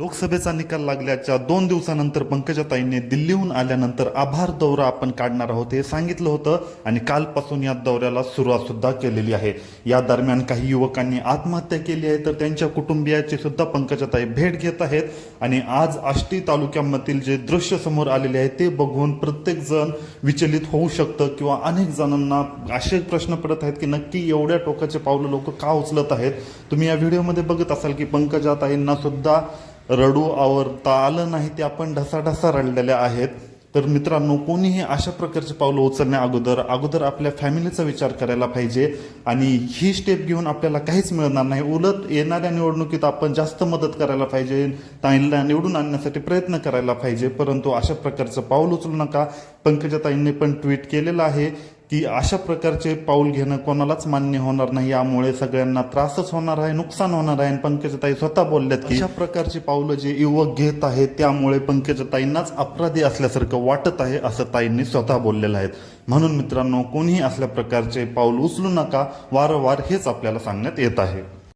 लोकसभेचा निकाल लागल्याच्या दोन दिवसानंतर पंकजाताईंनी दिल्लीहून आल्यानंतर आभार दौरा आपण काढणार आहोत हे सांगितलं होतं आणि कालपासून या दौऱ्याला सुरुवात सुद्धा केलेली आहे. या दरम्यान काही युवकांनी आत्महत्या केली आहे तर त्यांच्या कुटुंबियाची सुद्धा पंकजाताई भेट घेत आहेत आणि आज आष्टी तालुक्यामधील जे दृश्य समोर आलेले आहे ते बघून प्रत्येक जण विचलित होऊ शकतं किंवा अनेक जणांना असे प्रश्न पडत आहेत की नक्की एवढ्या टोकाचे पावलं लोक का उचलत आहेत? तुम्ही या व्हिडिओमध्ये बघत असाल की पंकजाताईंना सुद्धा रडू आवरता आलं नाही ते आपण ढसाढसा रडलेल्या आहेत. तर मित्रांनो कोणीही अशा प्रकारचे पावलं उचलण्या अगोदर अगोदर आपल्या फॅमिलीचा विचार करायला पाहिजे आणि ही स्टेप घेऊन आपल्याला काहीच मिळणार नाही. उलट येणाऱ्या निवडणुकीत आपण जास्त मदत करायला पाहिजे ताईंना निवडून आणण्यासाठी प्रयत्न करायला पाहिजे. परंतु अशा प्रकारचं पाऊल उचलू नका. पंकजाताईंनी पण ट्विट केलेलं आहे. की अशा प्रकारचे पाऊल घेणं कोणालाच मान्य होणार नाही यामुळे सगळ्यांना त्रासच होणार आहे नुकसान होणार आहे. आणि स्वतः बोलल्यात की अशा प्रकारची पावलं जे युवक घेत आहेत त्यामुळे पंकजताईंनाच अपराधी असल्यासारखं वाटत आहे असं ताईंनी स्वतः बोललेलं आहेत. म्हणून मित्रांनो कोणीही असल्या प्रकारचे पाऊल उचलू नका. वारंवार हेच आपल्याला सांगण्यात येत आहे.